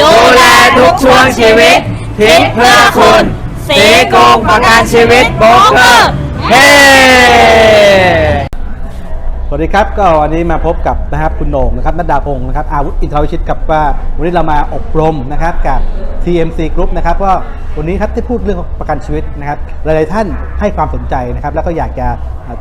ดูแลทุกช่วงชีวิตคิดเพื่อคุณสีกงประกันชีวิตโบรกเกอร์เฮ้ วัสดีครับก็วันนี้มาพบกับนะครับคุณโหน่งนะครับนัดดาพงศ์นะครับอาวุธอินทรวิชิตกับว่าวันนี้เรามาอบรมนะครับกับ TMC Group นะครับก็วันนี้ครับที่พูดเรื่องประกันชีวิตนะครับหลายๆท่านให้ความสนใจนะครับแล้วก็อยากจะ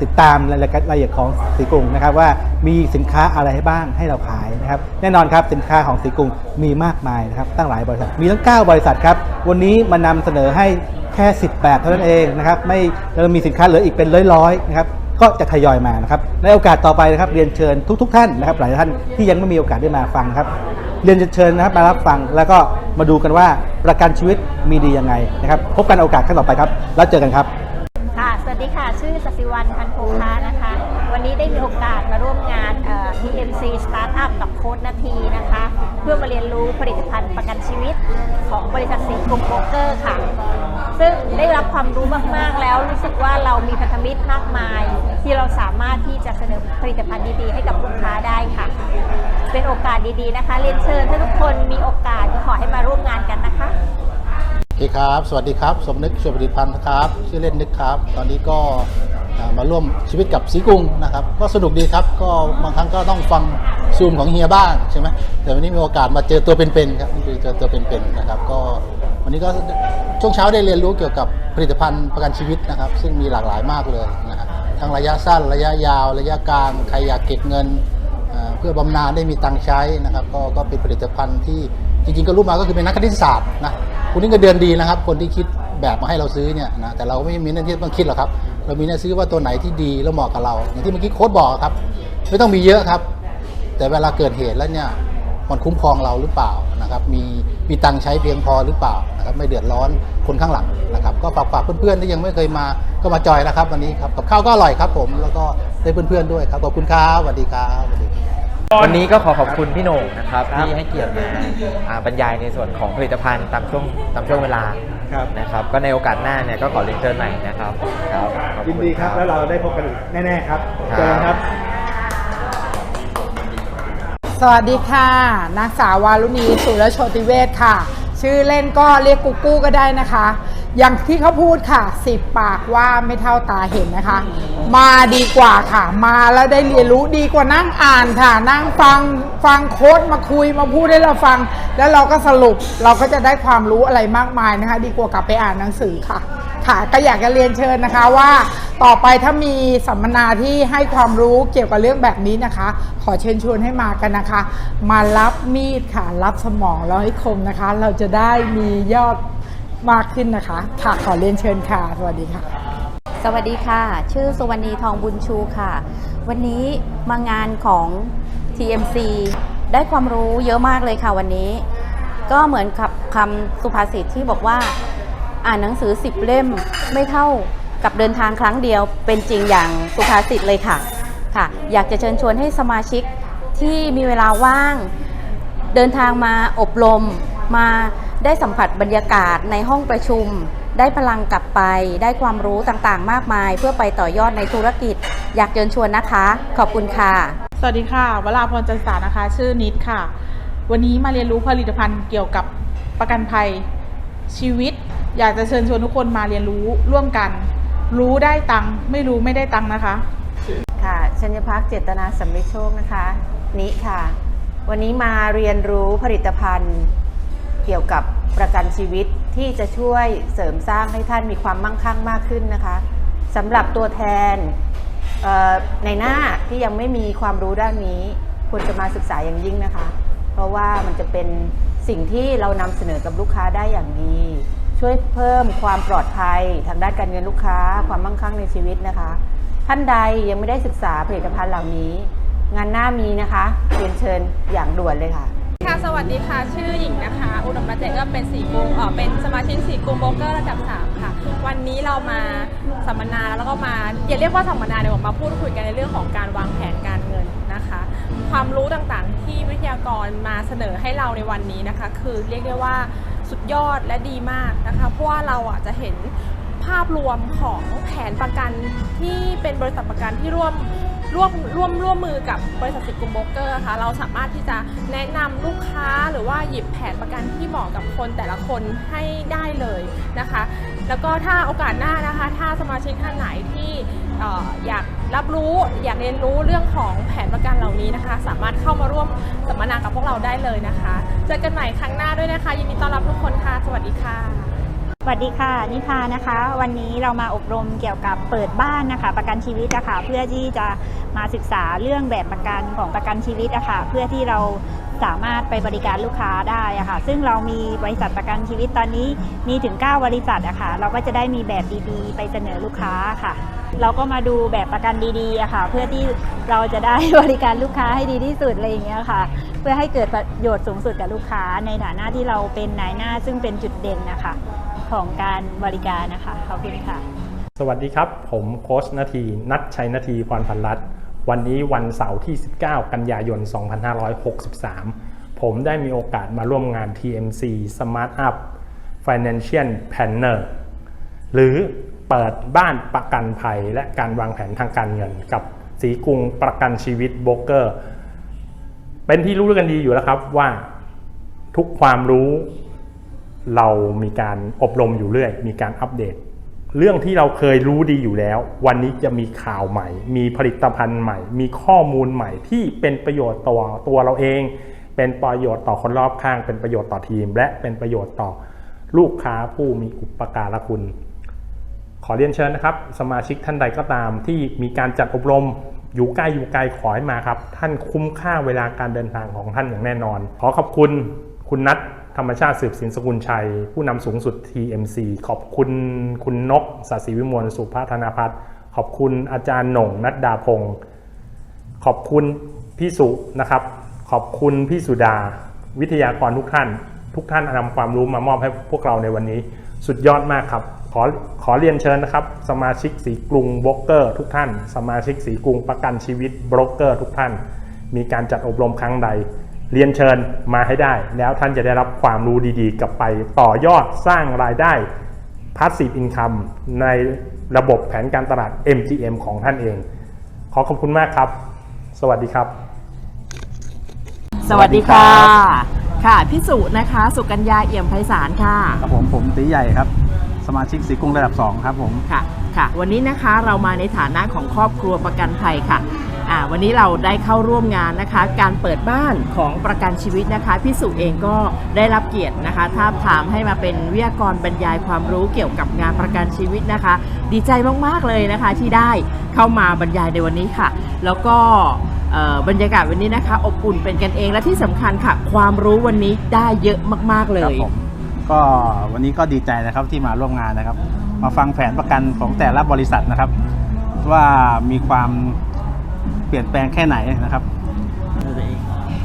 ติดตามรายละเอียดรายละเอียดของสีกรุงนะครับว่ามีสินค้าอะไรให้บ้างให้เราขายนะครับแน่นอนครับสินค้าของสีกรุงมีมากมายนะครับตั้งหลายบริษัทมีทั้ง 9 บริษัทครับวันนี้มานำเสนอให้แค่ 10 แบบเท่านั้นเองนะครับไม่เรามีสินค้าเหลืออีกเป็นร้อยๆนะครับ ก็จะทยอยมานะครับในโอกาสต่อไปนะครับเรียนเชิญทุก ๆ ท่านนะครับหลายท่านที่ยังไม่มีโอกาสได้มาฟังครับ เรียนเชิญนะครับมารับฟังแล้วก็มาดูกันว่าประกันชีวิตมีดียังไงนะครับพบกันโอกาสครั้งต่อไปครับ แล้วเจอกันครับ ค่ะ สวัสดีค่ะ ชื่อสศิวรรณพันธุ์โพคานะคะ ได้มีโอกาสมาร่วมงาน TMC Startup กับโค้ดนาทีนะคะ เพื่อมาเรียนรู้ผลิตภัณฑ์ประกันชีวิตของบริษัทสีกรุงโบรกเกอร์ค่ะ ซึ่งได้รับความรู้มาก ๆ แล้วรู้สึกว่าเรามีพันธมิตรมากมาย ที่เราสามารถที่จะเสนอผลิตภัณฑ์ดี ๆ ให้กับลูกค้าได้ค่ะ เป็นโอกาสดี ๆ นะคะ เรียนเชิญถ้าทุกคนมีโอกาสก็ขอให้มาร่วมงานกันนะคะโอเคครับ สวัสดีครับ สมนึกชวนผลิตภัณฑ์นะครับ ชื่อเล่นนึกครับ ตอนนี้ก็ มาร่วมชีวิตกับสีกรุงนะครับก็สนุกดีครับก็บางครั้งก็ต้องฟังซูมของเฮียบ้างใช่ไหมแต่วันนี้มีโอกาสมาเจอตัวเป็นๆครับคือเจอตัวเป็นๆนะครับก็วันนี้ก็ช่วงเช้าได้เรียนรู้เกี่ยวกับผลิตภัณฑ์ประกันชีวิตนะครับ ซึ่งมีหลากหลายมากเลยนะครับทั้งระยะสั้นระยะยาว ระยะกลางใครอยากเก็บเงินเพื่อบำนาญได้มีตังค์ใช้นะครับก็ก็เป็นผลิตภัณฑ์ที่จริงๆ ก็รู้มาก็คือเป็นนักคณิตศาสตร์นะคุณนี่เงินเดือนดีนะครับ คนที่คิดแบบมาให้เราซื้อเนี่ยนะแต่เราไม่มีหน้าที่ต้องคิดหรอกครับ เรามีหน้าซื้อว่าตัวไหนที่ดีแล้วเหมาะกับเรา อย่างที่เมื่อกี้โค้ดบอกครับ ไม่ต้องมีเยอะครับ แต่เวลาเกิดเหตุแล้วเนี่ยมันคุ้มครองเราหรือเปล่านะครับ มีมีตังใช้เพียงพอหรือเปล่านะครับไม่เดือดร้อนคนข้างหลังนะครับ ก็ฝากฝากเพื่อนๆที่ยังไม่เคยมาก็มาจอยนะครับ วันนี้ครับกับข้าวก็อร่อยครับผมแล้วก็ได้เพื่อนๆด้วยครับขอบคุณครับสวัสดีครับสวัสดีครับ วันนี้ก็ขอขอบคุณพี่โหน่งนะครับครับที่ให้เกียรติมาอ่าบรรยายในส่วนของผลิตภัณฑ์ตามช่วงตามช่วงเวลา ครับนะครับก็ในโอกาสหน้าเนี่ยก็ขอเรียนเชิญใหม่นะครับครับขอณยินดีครับ แล้วเราได้พบกันอีกแน่ๆครับ เจอกันครับ สวัสดีค่ะนางสาววารุณีสุรโชติเวศค่ะ ชื่อเล่นก็เรียกกูกู้ก็ได้นะคะ อย่างที่เขาพูดค่ะสิบปากว่าไม่เท่าตาเห็นนะคะ มาดีกว่าค่ะ มาแล้วได้เรียนรู้ดีกว่านั่งอ่านค่ะ นั่งฟังฟังโค้ดมาคุยมาพูดให้เราฟัง แล้วเราก็สรุปเราก็จะได้ความรู้อะไรมากมายนะคะ ดีกว่ากลับไปอ่านหนังสือค่ะ ค่ะ ก็อยากจะเรียนเชิญนะคะว่า ต่อไปถ้ามีสัมมนาที่ให้ความรู้เกี่ยวกับเรื่องแบบนี้นะคะ ขอเชิญชวนให้มากันนะคะ มารับมีดค่ะ รับสมองแล้วให้คมนะคะ เราจะได้มียอด มากขึ้นนะคะ ค่ะขอเรียนเชิญค่ะ สวัสดีค่ะ สวัสดีค่ะ ชื่อสุวรรณีทองบุญชูค่ะ วันนี้มางานของ TMC ได้ความรู้เยอะมากเลยค่ะวันนี้ ก็เหมือนกับคำสุภาษิตที่บอกว่า อ่านหนังสือ10เล่มไม่เท่ากับเดินทางครั้งเดียวเป็นจริงอย่างสุภาษิตเลยค่ะค่ะ อยากจะเชิญชวนให้สมาชิกที่มีเวลาว่าง เดินทางมาอบรมมา ได้สัมผัสบรรยากาศในห้องประชุม ได้พลังกลับไป ได้ความรู้ต่างๆ มากมาย เพื่อไปต่อยอดในธุรกิจ อยากเชิญชวนนะคะ ขอบคุณค่ะ สวัสดีค่ะ วราพรจันสานะคะ ชื่อนิดค่ะ วันนี้มาเรียนรู้ผลิตภัณฑ์เกี่ยวกับประกันภัยชีวิต อยากจะเชิญชวนทุกคนมาเรียนรู้ร่วมกัน รู้ได้ตังค์ไม่รู้ไม่ได้ตังค์นะคะ ค่ะชัญพักเจตนาสำริดโชคนะคะนิค่ะ วันนี้มาเรียนรู้ผลิตภัณฑ์ เกี่ยวกับประกันชีวิตที่จะช่วยเสริมสร้างให้ท่านมีความมั่งคั่งมากขึ้นนะคะสำหรับตัวแทนในหน้าที่ยังไม่มีความรู้ด้านนี้ควรจะมาศึกษาอย่างยิ่งนะคะ เพราะว่ามันจะเป็นสิ่งที่เรานำเสนอกับลูกค้าได้อย่างดี ช่วยเพิ่มความปลอดภัยทางด้านการเงินลูกค้า ความมั่งคั่งในชีวิตนะคะ ท่านใดยังไม่ได้ศึกษาผลิตภัณฑ์เหล่านี้ งานหน้ามีนะคะเรียนเชิญอย่างด่วนเลยค่ะค่ะสวัสดีค่ะชื่อหญิงนะคะ อุดมรัตน์เจริญเป็นสี่กรุงเออเป็นสมาชิกสี่กรุงโบรกเกอร์ระดับ 3 ค่ะ วันนี้เรามาสัมมนาแล้วก็มาอย่าเรียกว่าสัมมนาเดี๋ยวมาพูดคุยกันในเรื่องของการวางแผนการเงินนะคะ ความรู้ต่างๆ ที่วิทยากรมาเสนอให้เราในวันนี้นะคะ คือเรียกได้ว่าสุดยอดและดีมากนะคะเพราะว่าเราอะจะเห็นภาพรวมของแผนประกันที่เป็นบริษัทประกันที่ร่วม ร่วมร่วมร่วมมือกับบริษัทสิกรุงโบรกเกอร์ค่ะเราสามารถที่จะแนะนำลูกค้าหรือว่าหยิบแผนประกันที่เหมาะกับคนแต่ละคนให้ได้เลยนะคะ แล้วก็ถ้าโอกาสหน้านะคะ ถ้าสมาชิกท่านไหนที่เอ่ออยากรับรู้อยากเรียนรู้เรื่องของแผนประกันเหล่านี้นะคะ สามารถเข้ามาร่วมสัมมนากับพวกเราได้เลยนะคะ เจอกันใหม่ครั้งหน้าด้วยนะคะ ยินดีต้อนรับทุกคนค่ะ สวัสดีค่ะ สวัสดีค่ะ นิพานะคะ วันนี้เรามาอบรมเกี่ยวกับเปิดบ้านนะคะ ประกันชีวิตอะคะเพื่อที่จะมาศึกษาเรื่องแบบประกันของประกันชีวิตอะคะเพื่อที่เราสามารถไปบริการลูกค้าได้ะค่ะ ซึ่งเรามีบริษัทประกันชีวิตตอนนี้มีถึง 9 บริษัทอะคะเราก็จะได้มีแบบดีๆ ไปเสนอลูกค้าค่ะ เราก็มาดูแบบประกันดีๆอะค่ะ เพื่อที่เราจะได้บริการลูกค้าให้ดีที่สุดอะไรอย่างเงี้ยค่ะ เพื่อให้เกิดประโยชน์สูงสุดกับลูกค้าในฐานะที่เราเป็นนายหน้าซึ่งเป็นจุดเด่นนะคะ ของการบริการนะคะขอบคุณค่ะ สวัสดีครับ ผมโค้ชนาที นัทชัยนาทีพรพันรัตน์วันนี้วันเสาร์ที่ 19 กันยายน 2563 ผมได้มีโอกาสมาร่วมงาน TMC Smart Up Financial Planner หรือเปิดบ้านประกันภัยและการวางแผนทางการเงิน กับสีกรุงประกันชีวิตโบรกเกอร์ เป็นที่รู้กันดีอยู่แล้วครับว่าทุกความรู้ เรามีการอบรมอยู่เรื่อย มีการอัปเดต เรื่องที่เราเคยรู้ดีอยู่แล้ว วันนี้จะมีข่าวใหม่ มีผลิตภัณฑ์ใหม่ มีข้อมูลใหม่ที่เป็นประโยชน์ต่อตัวเราเอง เป็นประโยชน์ต่อคนรอบข้าง เป็นประโยชน์ต่อทีม และเป็นประโยชน์ต่อลูกค้าผู้มีอุปการะคุณ ขอเรียนเชิญนะครับ สมาชิกท่านใดก็ตามที่มีการจัดอบรมอยู่ใกล้อยู่ไกลขอให้มาครับ ท่านคุ้มค่าเวลาการเดินทางของท่านอย่างแน่นอน ขอขอบคุณคุณนัท ธรรมชาติสืบสินสกุลชัย ผู้นำสูงสุด TMC ขอบคุณคุณนกศศิวิมลสุภาธนาพัฒน์ขอบคุณอาจารย์หน่งนัดดาพงศ์ขอบคุณพี่สุนะครับ ขอบคุณพี่สุดา วิทยากรทุกท่าน ทุกท่านนำความรู้มามอบให้พวกเราในวันนี้ สุดยอดมากครับขอขอเรียนเชิญนะครับ สมาชิกสีกรุงโบรกเกอร์ทุกท่าน สมาชิกสีกรุงประกันชีวิตโบรกเกอร์ทุกท่าน มีการจัดอบรมครั้งใด เรียนเชิญมาให้ได้ แล้วท่านจะได้รับความรู้ดีๆ กลับไปต่อยอดสร้างรายได้ Passive Income ในระบบแผนการตลาด MGM ของท่านเอง ขอขอบคุณมากครับ สวัสดีครับ สวัสดีค่ะ ค่ะพี่สุนะคะ สุกัญญาเอี่ยมไพศาลค่ะ ครับผมผมตีใหญ่ครับ สมาชิกสีกรุงระดับ 2 ครับผม ค่ะ ค่ะ วันนี้นะคะเรามาในฐานะของครอบครัวประกันภัยค่ะ อ่าวันนี้เราได้เข้าร่วมงานนะคะ การเปิดบ้านของประกันชีวิตนะคะพี่สุเองก็ได้รับเกียรตินะคะท้าบทามให้มาเป็นวิทยากรบรรยายความรู้เกี่ยวกับงานประกันชีวิตนะคะ ดีใจมากๆเลยนะคะที่ได้เข้ามาบรรยายในวันนี้ค่ะ แล้วก็บรรยากาศวันนี้นะคะ อบอุ่นเป็นกันเองและที่สำคัญค่ะ ความรู้วันนี้ได้เยอะมากๆเลครับยผมก็วันนี้ก็ดีใจนะครับที่มาร่วมงานนะครับ มาฟังแผนประกันของแต่ละบริษัทนะครับ ว่ามีความ ปลี่ยนแปลงแค่ไหนนะครับ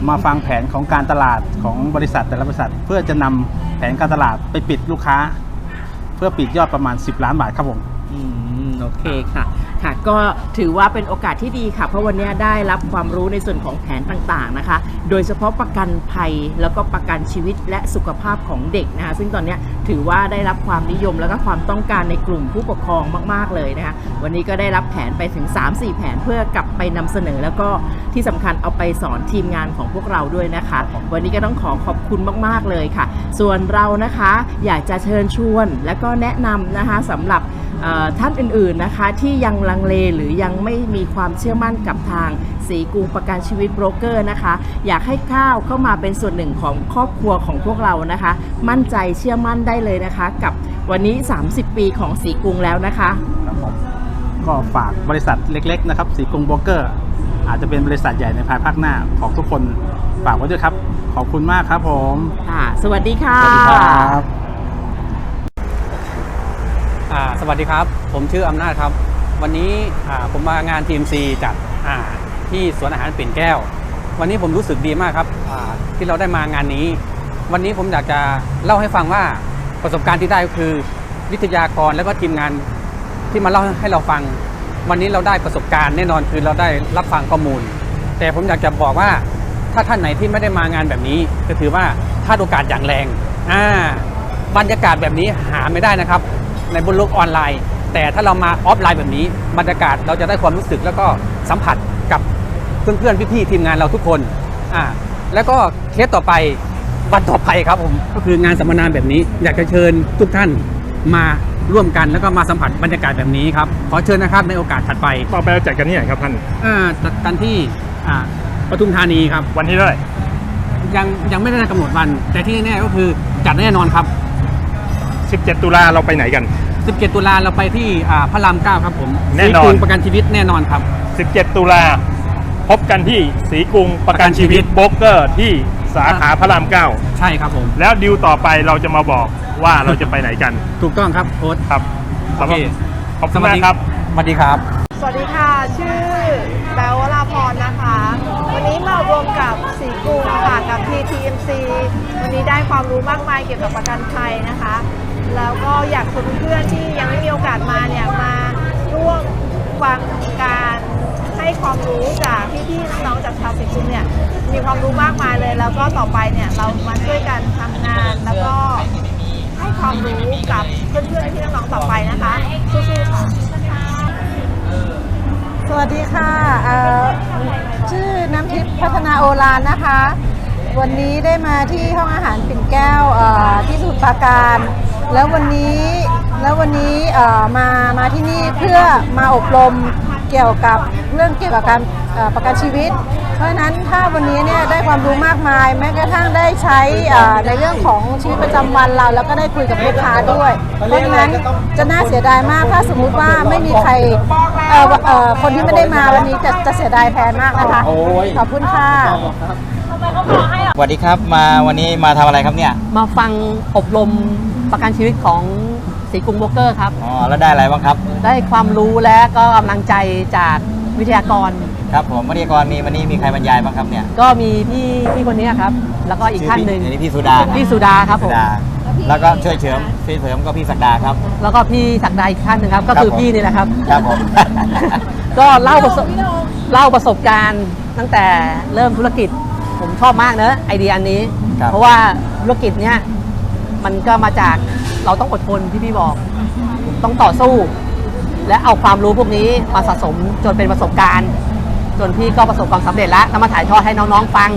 มาฟังแผนของการตลาดของบริษัทแต่ละบริษัท เพื่อจะนำแผนการตลาดไปปิดลูกค้า เพื่อปิดยอดประมาณ 10 ล้านบาทครับผม โอเคค่ะ ค่ะ ก็ถือว่าเป็นโอกาสที่ดีค่ะ เพราะวันนี้ได้รับความรู้ในส่วนของแผนต่างๆนะคะ โดยเฉพาะประกันภัยแล้วก็ประกันชีวิตและสุขภาพของเด็กนะคะ ซึ่งตอนนี้ถือว่าได้รับความนิยมแล้วก็ความต้องการในกลุ่มผู้ปกครองมาก ๆเลยนะคะ วันนี้ก็ได้รับแผนไปถึง 3-4 แผนเพื่อกลับไปนำเสนอ แล้วก็ที่สำคัญเอาไปสอนทีมงานของพวกเราด้วยนะคะ วันนี้ก็ต้องขอขอบคุณมากๆเลยค่ะ ส่วนเรานะคะอยากจะเชิญชวนและก็แนะนำนะคะสำหรับท่านอื่นๆนะคะที่ยังลังเลหรือยังไม่มีความเชื่อมั่นกับทางสีกรุงประกันชีวิตโบรกเกอร์นะคะ อยากให้ข้าวเข้ามาเป็นส่วนหนึ่งของครอบครัวของพวกเรานะคะ มั่นใจเชื่อมั่นได้เลยนะคะ กับวันนี้ 30 ปีของสีกรุงแล้วนะคะครับผมก็ฝากบริษัทเล็ก ๆ นะครับ สีกรุงโบรกเกอร์ อาจจะเป็นบริษัทใหญ่ในภายภาคหน้าของทุกคนฝากไว้ด้วยครับ ขอบคุณมากครับผมค่ะสวัสดีค่ะสวัสดีครับอ่า สวัสดีครับ ผมชื่ออำนาจครับ วันนี้ผมมางาน TMC จัดที่สวนอาหารปิ่นแก้ว วันนี้ผมรู้สึกดีมากครับที่เราได้มางานนี้ วันนี้ผมอยากจะเล่าให้ฟังว่าประสบการณ์ที่ได้ก็คือวิทยากรแล้วก็ทีมงานที่มาเล่าให้เราฟัง วันนี้เราได้ประสบการณ์แน่นอนคือเราได้รับฟังข้อมูล แต่ผมอยากจะบอกว่าถ้าท่านไหนที่ไม่ได้มางานแบบนี้ ก็ถือว่าพลาดโอกาสอย่างแรงอ่าบรรยากาศแบบนี้หาไม่ได้นะครับ ในบนโลกออนไลน์ แต่ถ้าเรามาออฟไลน์แบบนี้บรรยากาศเราจะได้ความรู้สึกแล้วก็สัมผัสกับเพื่อนๆพี่ๆทีมงานเราทุกคนอ่าแล้วก็เคสต่อไปวันต่อไปครับผมก็คืองานสัมมนาแบบนี้ อยากจะเชิญทุกท่านมาร่วมกันแล้วก็มาสัมผัสบรรยากาศแบบนี้ครับขอเชิญนะครับในโอกาสถัดไปต่อไปเราจัดกันที่ไหนครับท่านอ่าจัดกันที่อ่าปทุมธานีครับวันที่เท่าไหร่ยังยังไม่ได้กำหนดวัน แต่ที่แน่ๆก็คือจัดแน่นอนครับ 17 ตุลาเราไปไหนกัน 17 ตุลาเราไปที่อ่าพระรามเก้าครับผมแน่นอน สีกรุงประกันชีวิตแน่นอนครับ 17 ตุลาพบกันที่สีกรุงประกันชีวิตโบรกเกอร์ที่สาขาพระรามเก้าใช่ครับผม แล้วดิวต่อไปเราจะมาบอกว่าเราจะไปไหนกันถูกต้องครับโค้ชครับโอเค ขอบคุณมากครับ สวัสดีครับ สวัสดีค่ะ ชื่อแบลวราพรนะคะ วันนี้มารวมกับสีกรุงค่ะกับ TTMC วันนี้ได้ความรู้มากมายเกี่ยวกับประกันภัยนะคะ แล้วก็อยากชวนเพื่อนๆที่ยังไม่มีโอกาสมาเนี่ยมาร่วมฟังการให้ความรู้จากพี่ๆน้องๆจากชาวสีกรุงเนี่ยมีความรู้มากมายเลย แล้วก็ต่อไปเนี่ยเรามาช่วยกันทำงานแล้วก็ให้ความรู้กับเพื่อนๆพี่น้องๆต่อไปนะคะสู้ๆค่ะสวัสดีค่ะเอ่อชื่อน้ำทิพย์พัฒนาโอรานนะคะ วันนี้ได้มาที่ห้องอาหารปิ่นแก้วเอ่อที่สมุทรปราการ แล้ววันนี้แล้ววันนี้เอ่อมามาที่นี่เพื่อมาอบรมเกี่ยวกับเรื่องเกี่ยวกับการเอ่อประกันชีวิต เพราะฉะนั้นถ้าวันนี้เนี่ยได้ความรู้มากมาย แม้กระทั่งได้ใช้เอ่อในเรื่องของชีวิตประจำวันเรา แล้วก็ได้คุยกับลูกค้าด้วย เพราะฉะนั้นจะน่าเสียดายมากถ้าสมมุติว่าไม่มีใครเอ่อเอ่อคนที่ไม่ได้มาวันนี้จะจะเสียดายแทนมากนะคะขอบคุณค่ะส วัสดีครับ มาวันนี้มาทำอะไรครับเนี่ย มาฟังอบรมประกันชีวิตของสีกรุงโบรกเกอร์ครับ อ๋อ แล้วได้อะไรบ้างครับ ได้ความรู้และก็กำลังใจจากวิทยากร ครับผมวิทยากรมีวันนี้มีใครบรรยายบ้างครับเนี่ย ก็มีพี่พี่คนนี้ครับ แล้วก็อีกท่านหนึ่งชื่อพี่พี่สุดา พี่สุดาครับผมสุดาแล้วก็ช่วยเสริมช่วยเสริมก็พี่ศักดาครับ แล้วก็พี่ศักดาอีกท่านหนึ่งครับ ก็คือครับผมพี่นี่แหละครับ ครับผม ก็เล่าประสบเล่าประสบการณ์ตั้งแต่เริ่มธุรกิจ ผมชอบมากเนอะไอเดียอันนี้ ครับ เพราะว่าธุรกิจเนี้ยมันก็มาจากเราต้องอดทนที่พี่บอก ต้องต่อสู้ และเอาความรู้พวกนี้มาสะสมจนเป็นประสบการณ์ จนพี่ก็ประสบความสำเร็จแล้วแล้วมาถ่ายทอดให้น้องๆฟัง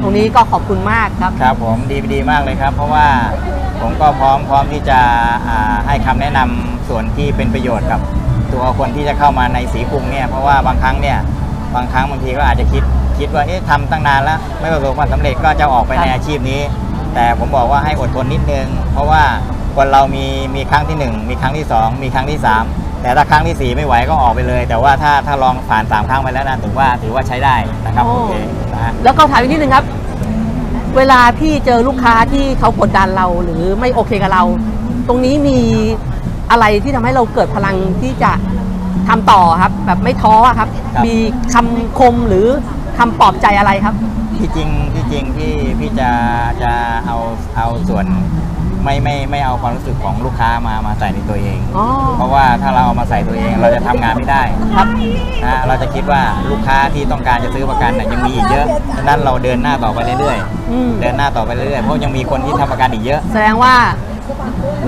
ตรงนี้ก็ขอบคุณมากครับ ครับผมดีดีมากเลยครับ เพราะว่าผมก็พร้อมพร้อมที่จะอ่าให้คำแนะนำส่วนที่เป็นประโยชน์กับตัวคนที่จะเข้ามาในสีกรุงเนี่ยเพราะว่าบางครั้งเนี่ยบางครั้งบางทีก็อาจจะคิด คิดว่าเอ๊ะทำตั้งนานแล้ว ไม่ประสบความสำเร็จก็จะออกไปในอาชีพนี้ แต่ผมบอกว่าให้อดทนนิดนึง เพราะว่าคนเรามีมีครั้งที่หนึ่งมีครั้งที่สองมีครั้งที่สามแต่ถ้าครั้งที่สี่ไม่ไหวก็ออกไปเลย แต่ว่าถ้าถ้าลองผ่านสามครั้งไปแล้วนะถือว่าถือว่าใช้ได้นะครับโอ้โอเคนะฮะแล้วก็ถามอีกนิดนึงครับ เวลาพี่เจอลูกค้าที่เขากดดันเราหรือไม่โอเคกับเรา ตรงนี้มีอะไรที่ทำให้เราเกิดพลังที่จะทำต่อครับ แบบไม่ท้ออะครับครับ มีคำคมหรือ คำปลอบใจอะไรครับ ที่จริงที่จริงพี่พี่จะจะเอาเอาส่วนไม่ไม่ไม่เอาความรู้สึกของลูกค้ามามาใส่ในตัวเอง อ๋อ เพราะว่าถ้าเราเอามาใส่ตัวเองเราจะทำงานไม่ได้ครับนะเราจะคิดว่าลูกค้าที่ต้องการจะซื้อประกันน่ะยังมีอีกเยอะฉะนั้นเราเดินหน้าต่อไปเรื่อยอืม ๆเดินหน้าต่อไปเรื่อยๆเพราะยังมีคนที่ทำประกันอีกเยอะ แสดงว่า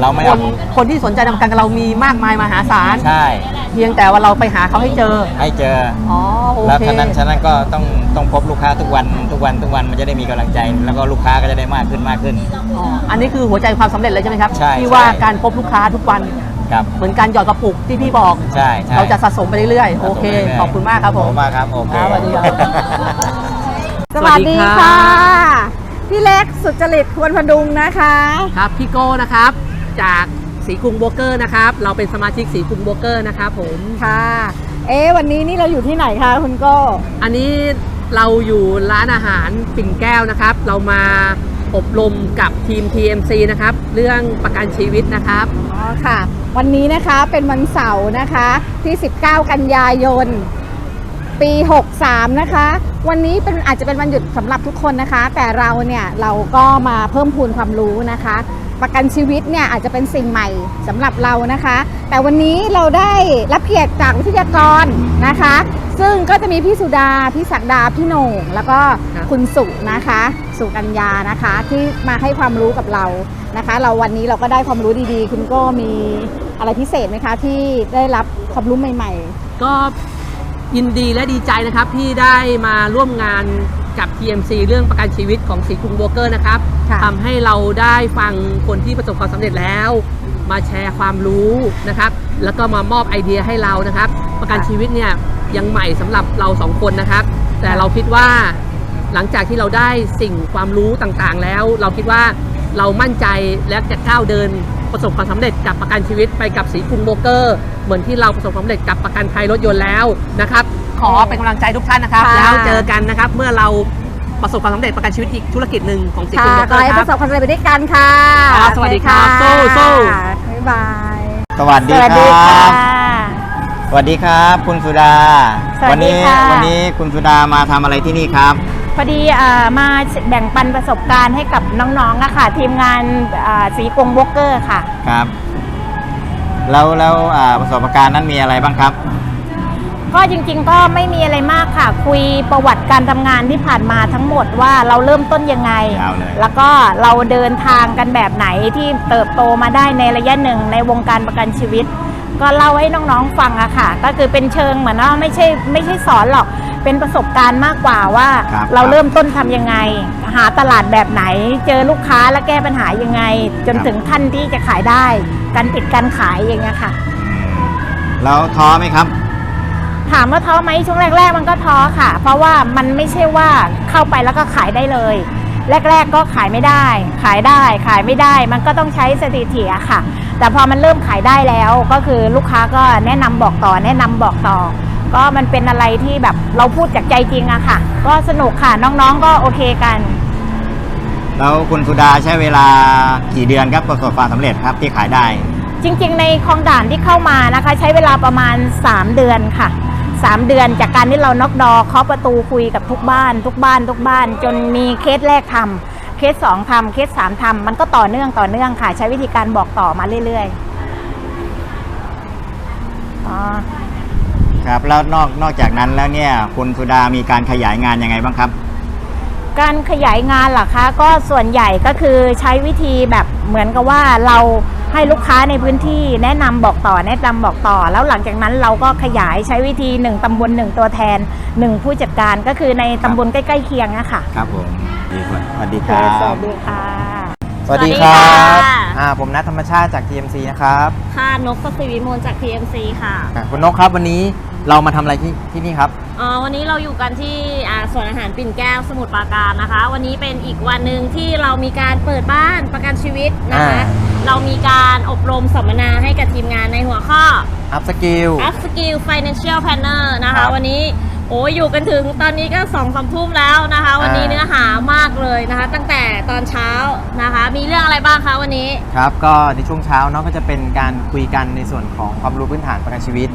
เราไม่คเอานคนที่สนใจทำประกันกับเรามีมากมายมหาศาลใช่ เพียงแต่ว่าเราไปหาเขาให้เจอให้เจอ อ๋อโอแล้วเคฉะนั้นฉะนั้นก็ต้องต้องพบลูกค้าทุกวันทุกวันทุกวันมันจะได้มีกำลังใจ แล้วก็ลูกค้าก็จะได้มากขึ้นมากขึ้น อ๋ออันนี้คือหัวใจความสำเร็จเลยใช่ไหมครับใช่ที่ว่าใช่ การพบลูกค้าทุกวันครับ เหมือนการหยอดกระปุกที่พี่บอก ใช่ใช่เราจะสะสมไปเรื่อยๆโอเคสะสมไปรื่ยๆขอบคุณมากครับผมขอบคุณมากครับโอเค ครับสวัสดีครับ สวัสดีค่ะ พี่เล็กสุจริตควรพดุงนะคะ ครับพี่โก้นะครับ จากสีกรุงโบรกเกอร์นะครับ เราเป็นสมาชิกสีกรุงโบรกเกอร์นะครับผมค่ะ เอ๊ะวันนี้นี่เราอยู่ที่ไหนคะคุณโก้อันนี้เราอยู่ร้านอาหารปิ่นแก้วนะครับ เรามาอบรมกับทีม TMC นะครับ เรื่องประกันชีวิตนะครับ อ๋อค่ะ วันนี้นะคะเป็นวันเสาร์นะคะที่ 19 กันยายน ปี 63 นะคะ วันนี้เป็นอาจจะเป็นวันหยุดสำหรับทุกคนนะคะ แต่เราเนี่ยเราก็มาเพิ่มพูนความรู้นะคะ ประกันชีวิตเนี่ยอาจจะเป็นสิ่งใหม่สำหรับเรานะคะ แต่วันนี้เราได้รับเกียรติจากวิทยากรนะคะ ซึ่งก็จะมีพี่สุดา พี่ศักดา พี่โหน่ง แล้วก็ครับคุณสุนะคะ สุกัญญานะคะ ที่มาให้ความรู้กับเรานะคะ เราวันนี้เราก็ได้ความรู้ดีๆ คุณก็มีอะไรพิเศษไหมคะ ที่ได้รับความรู้ใหม่ก็ยินดีและดีใจนะครับที่ได้มาร่วมงาน กับ TMC เรื่องประกันชีวิตของสีกรุงโบรกเกอร์นะครับค่ะทำให้เราได้ฟังคนที่ประสบความสำเร็จแล้ว มาแชร์ความรู้นะครับ แล้วก็มามอบไอเดียให้เรานะครับ ประกันชีวิตเนี่ยยังใหม่สำหรับเราสองคนนะครับ แต่เราคิดว่าหลังจากที่เราได้สิ่งความรู้ต่างๆแล้ว เราคิดว่าเรามั่นใจและจะก้าวเดินประสบความสำเร็จกับประกันชีวิตไปกับสีกรุงโบรกเกอร์ เหมือนที่เราประสบความสำเร็จกับประกันภัยรถยนต์แล้วนะครับ ขอเป็นกำลังใจทุกท่านนะครับ ค่ะ แล้วเจอกันนะครับ เมื่อเราประสบความสำเร็จประกันชีวิตอีกธุรกิจหนึ่งของสีกรุค่ะงโบรกขเกออร์ให้คปรับ ระสบความสำเร็จไปด้วยกันค่ะครับสวัสดีครับสวัสดีสู้ค่ะสู้บ๊ายบายสวัสดีสวัสคดีรัค่ะบสวัสดีครับ คุณสุดาสวัสดีนี้ค่ะ วันนี้คุณสุดามาทำอะไรที่นี่ครับ พอดีเอ่อมาแบ่งปันประสบการณ์ให้กับน้องๆอะค่ะ ทีมงานเอ่อสีกงบล็อกเกอร์ค่ะ ครับ แล้วแล้วอ่าประสบการณ์นั้นมีอะไรบ้างครับ ก็จริงๆก็ไม่มีอะไรมากค่ะ คุยประวัติการทำงานที่ผ่านมาทั้งหมดว่าเราเริ่มต้นยังไง ยาวเลย แล้วก็เราเดินทางกันแบบไหนที่เติบโตมาได้ในระยะหนึ่งในวงการประกันชีวิต ก็เล่าให้น้องๆฟังอะค่ะ ก็คือเป็นเชิงเหมือนว่าไม่ใช่ไม่ใช่สอนหรอกเป็นประสบการณ์มากกว่าว่า ครับ เราครับเริ่มต้นทำยังไง หาตลาดแบบไหน เจอลูกค้าแล้วแก้ปัญหายังไง จนครับถึงขั้นที่จะขายได้ การปิดการขายอย่างเงี้ยค่ะแล้วท้อไหมครับ ถามว่าท้อไหมช่วงแรก ๆ มันก็ท้อค่ะ เพราะว่ามันไม่ใช่ว่าเข้าไปแล้วก็ขายได้เลย แรก ๆ ก็ขายไม่ได้ ขายได้ขายไม่ได้ มันก็ต้องใช้สถิติอะค่ะ แต่พอมันเริ่มขายได้แล้วก็คือลูกค้าก็แนะนำบอกต่อ แนะนำบอกต่อ ก็มันเป็นอะไรที่แบบเราพูดจากใจจริงอะค่ะ ก็สนุกค่ะน้องๆก็โอเคกันแล้วคุณสุดาใช้เวลากี่เดือนครับประสบความสำเร็จครับที่ขายได้ จริง ๆ ในคลองด่านที่เข้ามานะคะ ใช้เวลาประมาณ 3 เดือนค่ะ 3 เดือนจากการที่เราน็อกดอร์เคาะประตูคุยกับทุกบ้าน ทุกบ้าน ทุกบ้าน จนมีเคสแรกทำเคสสองทำเคสสามทำมันก็ต่อเนื่องต่อเนื่องค่ะ ใช้วิธีการบอกต่อมาเรื่อยๆอ๋อครับแล้วนอกนอกจากนั้นแล้วเนี่ยคุณสุดามีการขยายงานยังไงบ้างครับ การขยายงานเหรอคะ ก็ส่วนใหญ่ก็คือใช้วิธีแบบเหมือนกับว่าเรา ให้ลูกค้าในพื้นที่แนะนำบอกต่อแนะนำบอกต่อ แล้วหลังจากนั้นเราก็ขยายใช้วิธีหนึ่งตำบลหนึ่งตัวแทนหนึ่งผู้จัดการก็คือในตำบลใกล้ๆเคียงอะค่ะ ครับผมดีครับสวัสดีโอคเครับสวัสดีค่ะ สวัสดีสวัสดีครัค่ะบอ่าผมนัทธรรมชาติจาก TMC นะครับค่ะนกสศิวิมลจาก TMC ค่ะอะคุณนกครับวันนี้เรามาทำอะไรที่ที่นี่ครับ อ๋อวันนี้เราอยู่กันที่อ่าสวนอาหารปิ่นแก้วสมุทรปราการนะคะ วันนี้เป็นอีกวันหนึ่งที่เรามีการเปิดบ้านประกันชีวิตนะคะ อ่า เรามีการอบรมสัมมนาให้กับทีมงานในหัวข้อ อัพสกิล Up Skill Financial Planner นะครัคะ บวันนี้ โอ้ยอยู่กันถึงตอนนี้ก็สองสามทุ่มแล้วนะคะ วันนี้อ่าเนื้อหามากเลยนะคะ ตั้งแต่ตอนเช้านะคะ มีเรื่องอะไรบ้างคะวันนี้ ครับก็ในช่วงเช้าเนาะก็จะเป็นการคุยกันในส่วนของความรู้พื้นฐานประกันชีวิต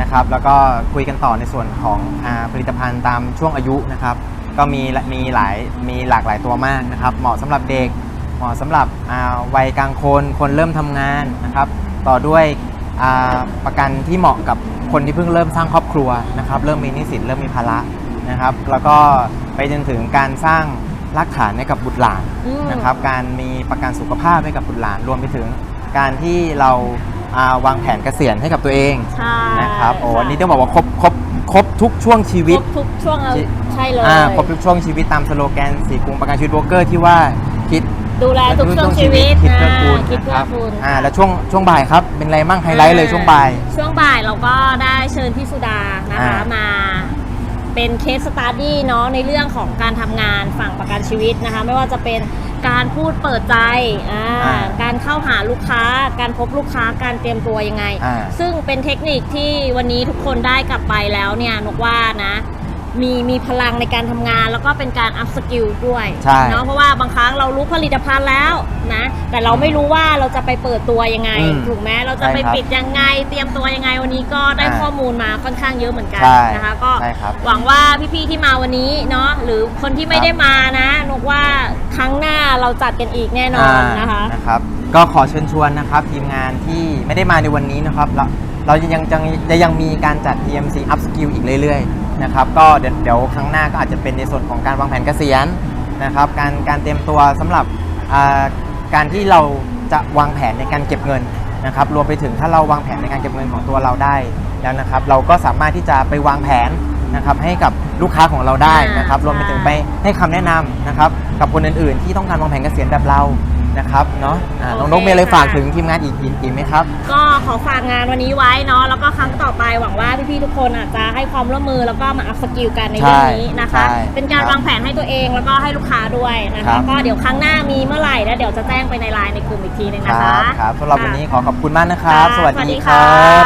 นะครับ แล้วก็คุยกันต่อในส่วนของอาผลิตภัณฑ์ตามช่วงอายุนะครับ ก็มีละมีหลายมีหลากหลายตัวมากนะครับ เหมาะสำหรับเด็ก เหมาะสำหรับอ่าวัยกลางคนคนเริ่มทำงานนะครับ ต่อด้วยอ่าประกันที่เหมาะกับ คนที่เพิ่งเริ่มสร้างครอบครัวนะครับ เริ่มมีหนี้สินเริ่มมีภาระนะครับ แล้วก็ไปจนถึงการสร้างรากฐานให้กับบุตรหลานอืมนะครับ การมีประกันสุขภาพให้กับบุตรหลาน รวมไปถึงการที่เราอ่าวางแผนเกษียณให้กับตัวเองใช่นะครับโอ้ใช่วันนี้ต้องบอกว่าครบครบครบทุกช่วงชีวิต ครบทุกช่วงเอาใช่เลยอ่าครบทุกช่วงชีวิตตามสโลแกนสีกรุงประกันชีวิตโบรกเกอร์ที่ว่าคิด ดูแลทุกช่วงชีวิตคิดเพื่อคุณาคิดนะเพื่คอรับคุณอ่าแล้วช่วงช่วงบ่ายครับ เป็นไรมั่งไฮไลท์เลยช่วงบ่าย ช่วงบ่ายเราก็ได้เชิญพี่สุดานะคะอ่ามมา เป็นเคสสตาร์ดี้เนาะในเรื่องของการทำงานฝั่งประกันชีวิตนะคะ ไม่ว่าจะเป็นการพูดเปิดใจอ่าอ่าการเข้าหาลูกค้า การพบลูกค้าการเตรียมตัวยังไงอ่าซึ่งเป็นเทคนิคที่วันนี้ทุกคนได้กลับไปแล้วเนี่ยนกว่านะ มีมีพลังในการทำงาน แล้วก็เป็นการอัพสกิลด้วยใช่ เนาะเพราะว่าบางครั้งเรารู้ผลิตภัณฑ์แล้วนะ แต่เราไม่รู้ว่าเราจะไปเปิดตัวยังไง อืมถูกไหมเราจะไปใช่ครับปิดยังไง เตรียมตัวยังไงวันนี้ก็ได้อ่าข้อมูลมาค่อนข้างเยอะเหมือนกันใช่นะคะ ก็ใช่ครับหวังว่าพี่ๆที่มาวันนี้เนาะหรือคนที่ไม่ได้มานะนกว่าครั้งหน้าเราจัดกันอีกแน่นอนนะคะ อ่านะครับ ก็ขอเชิญชวนนะครับ ทีมงานที่ไม่ได้มาในวันนี้นะครับเราเราจะยังจะจะยังมีการจัด TMC Up Skill อีกเรื่อยๆ นะครับก็เดี๋ยวครั้งหน้าก็อาจจะเป็นในส่วนของการวางแผนเกษียณนะครับการการเตรียมตัวสำหรับการที่เราจะวางแผนในการเก็บเงินนะครับรวมไปถึงถ้าเราวางแผนในการเก็บเงินของตัวเราได้แล้วนะครับ เราก็สามารถที่จะไปวางแผนนะครับให้กับลูกค้าของเราได้นะครับ รวมไปถึงไปให้คำแนะนำนะครับกับคนอื่นๆ ที่ต้องการวางแผนเกษียณแบบเรา นะครับเนาะอ่าน้องนกมีอะไรฝากถึงทีมงานอีกอีกอีกไหมครับ ก็ขอฝากงานวันนี้ไว้เนาะแล้วก็ครั้งต่อไปหวังว่าพี่ๆทุกคนอาจจะให้ความร่วมมือแล้วก็มาอัพสกิลกันในเรื่องนี้นะคะ ใช่เป็นการครับวางแผนให้ตัวเองแล้วก็ให้ลูกค้าด้วยนะครัคะบ ก็เดี๋ยวครั้งหน้ามีเมื่อไหร่แล้วเดี๋ยวจะแจ้งไปในไลน์ในกลุ่มอีกทีหนึงคนะรัคะบครับสำหรับวันนี้ขอขอบคุณมากนะครับค่ะสวัสสวัสดีดีคค่ะรับ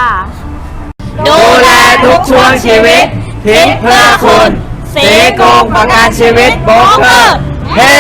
ดูแลทุกช่วงชีวิตคิดเพื่อคุณสีกรุงประกันชีวิตโบรกเกอร์ เฮ้